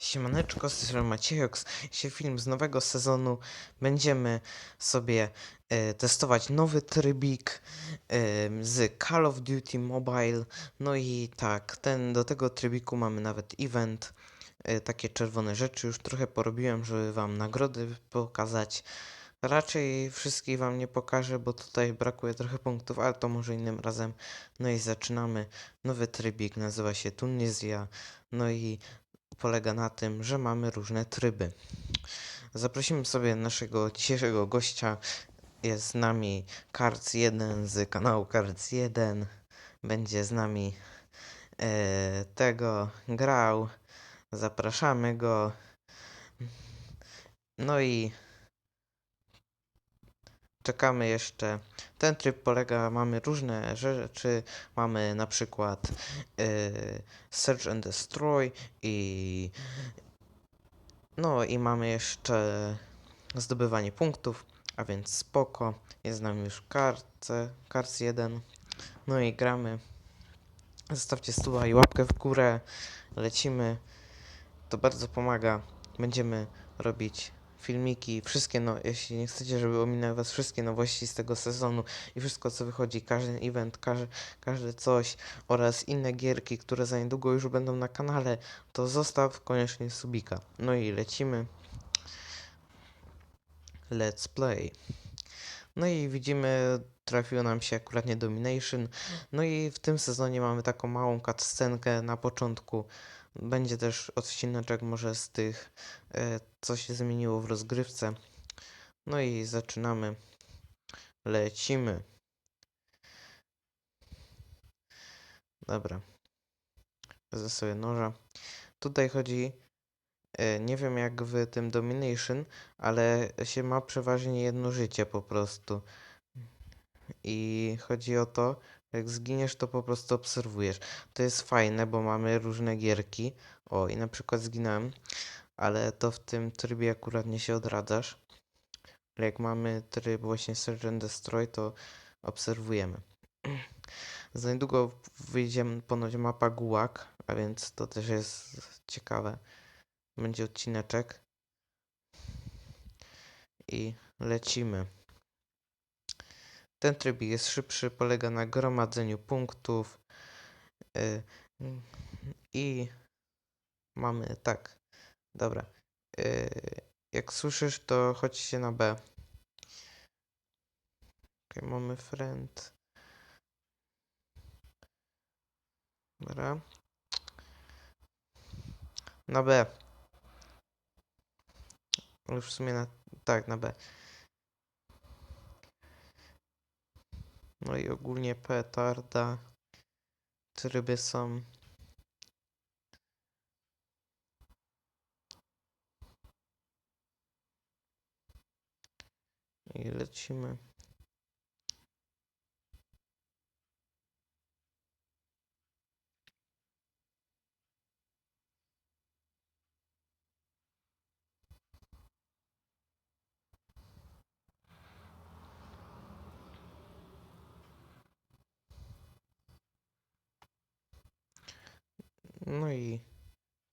Siemaneczko, z tej Maciejoks. Dzisiaj film z nowego sezonu. Będziemy sobie e, testować nowy trybik e, z Call of Duty Mobile. No i tak, ten, do tego trybiku mamy nawet event. E, takie czerwone rzeczy już trochę porobiłem, żeby wam nagrody pokazać. Raczej wszystkich wam nie pokażę, bo tutaj brakuje trochę punktów, ale to może innym razem. No i zaczynamy. Nowy trybik nazywa się Tunizja. No i polega na tym, że mamy różne tryby. Zaprosimy sobie naszego dzisiejszego gościa. Jest z nami Cards1 z kanału Cards1. Będzie z nami e, tego grał. Zapraszamy go. No i czekamy jeszcze. Ten tryb polega, mamy różne rzeczy. Mamy na przykład e, Search and Destroy i no i mamy jeszcze zdobywanie punktów, a więc spoko. Jest z nami już karce, Cards 1. No i gramy. Zostawcie suba i łapkę w górę. Lecimy. To bardzo pomaga. Będziemy robić filmiki, wszystkie, no, jeśli nie chcecie, żeby ominęły was wszystkie nowości z tego sezonu i wszystko, co wychodzi, każdy event, każdy, każde coś oraz inne gierki, które za niedługo już będą na kanale, to zostaw koniecznie subika. No i lecimy. Let's play. No i widzimy, trafiło nam się akurat nie Domination. No i w tym sezonie mamy taką małą cutscenkę na początku. Będzie też odcineczek może z tych, e, co się zmieniło w rozgrywce. No i zaczynamy. Lecimy. Dobra. Wezmę sobie noża. Tutaj chodzi, e, nie wiem jak w tym Domination, ale się ma przeważnie jedno życie po prostu. I chodzi o to, jak zginiesz, to po prostu obserwujesz. To jest fajne, bo mamy różne gierki. O, i na przykład zginąłem, ale to w tym trybie akurat nie się odradzasz. Ale jak mamy tryb właśnie Search and Destroy, to obserwujemy. Za niedługo wyjdzie ponoć mapa Gulag, a więc to też jest ciekawe. Będzie odcineczek. I lecimy. Ten tryb jest szybszy, polega na gromadzeniu punktów. y, I mamy tak. Dobra. y, Jak słyszysz, to chodźcie na B. Okay, mamy friend. Dobra. Na B. Już w sumie na. Tak, na B. No i ogólnie petarda. Tryby są. I lecimy. No i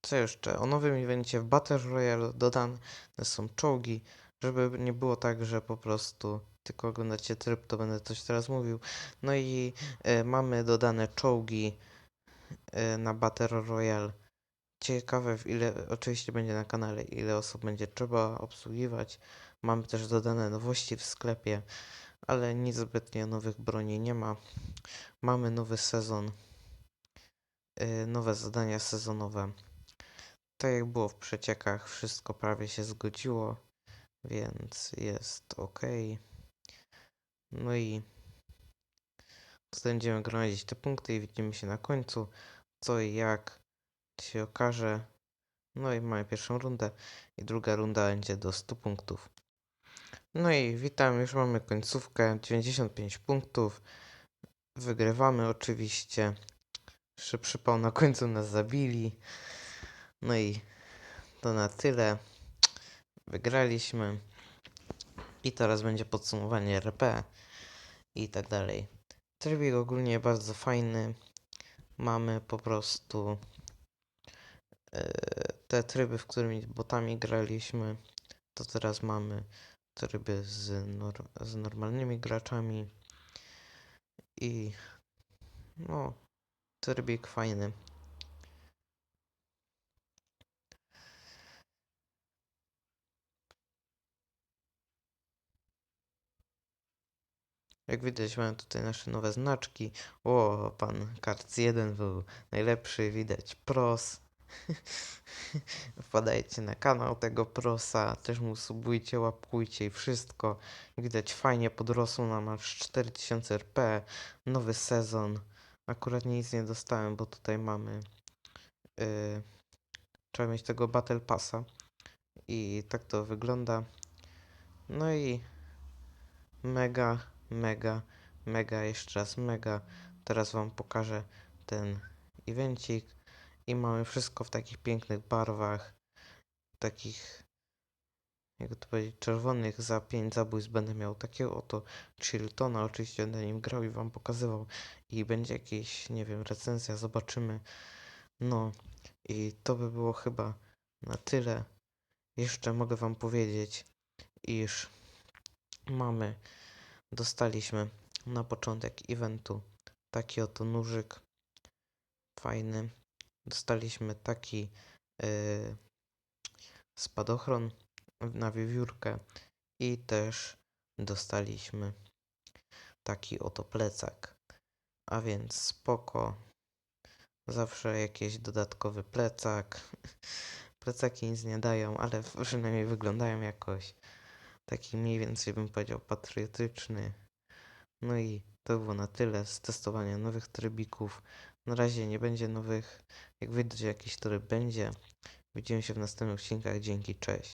co jeszcze? O nowym evencie w Battle Royale dodane są czołgi, żeby nie było tak, że po prostu tylko oglądacie tryb, to będę coś teraz mówił. No i e, mamy dodane czołgi e, na Battle Royale. Ciekawe, w ile oczywiście będzie na kanale, ile osób będzie trzeba obsługiwać. Mamy też dodane nowości w sklepie, ale nic zbytnio nowych broni nie ma. Mamy nowy sezon nowe zadania sezonowe. Tak jak było w przeciekach, wszystko prawie się zgodziło, więc jest ok. No i będziemy gromadzić te punkty i widzimy się na końcu, co i jak się okaże. No i mamy pierwszą rundę i druga runda będzie do 100 punktów. No i witam, już mamy końcówkę, 95 punktów. Wygrywamy oczywiście. Jeszcze przypał na końcu nas zabili. No i to na tyle. Wygraliśmy. I teraz będzie podsumowanie RP i tak dalej. Trybik ogólnie bardzo fajny. Mamy po prostu e, te tryby, w którymi botami graliśmy, to teraz mamy tryby z, nor- z normalnymi graczami i no, trybik fajny. Jak widać, mamy tutaj nasze nowe znaczki. O, pan Karc 1 był najlepszy, widać pros. Wpadajcie na kanał tego prosa, też mu subujcie, łapkujcie i wszystko. Widać fajnie podrosło nam aż 4000 RP, nowy sezon. Akurat nic nie dostałem, bo tutaj mamy yy, trzeba mieć tego Battle Passa i tak to wygląda. No i mega, mega, mega, jeszcze raz mega. Teraz wam pokażę ten evencik i mamy wszystko w takich pięknych barwach, takich jak to powiedzieć, czerwonych za 5 zabójstw będę miał takiego oto Chiltona, oczywiście będę nim grał i wam pokazywał i będzie jakieś, nie wiem, recenzja, zobaczymy. No i to by było chyba na tyle. Jeszcze mogę wam powiedzieć, iż mamy, dostaliśmy na początek eventu taki oto nóżyk fajny. Dostaliśmy taki yy, spadochron na wiewiórkę i też dostaliśmy taki oto plecak. A więc spoko. Zawsze jakiś dodatkowy plecak. Plecaki nic nie dają, ale przynajmniej wyglądają jakoś. Taki mniej więcej bym powiedział patriotyczny. No i to było na tyle z testowania nowych trybików. Na razie nie będzie nowych. Jak wyjdzie jakiś tryb będzie. Widzimy się w następnych odcinkach. Dzięki, cześć.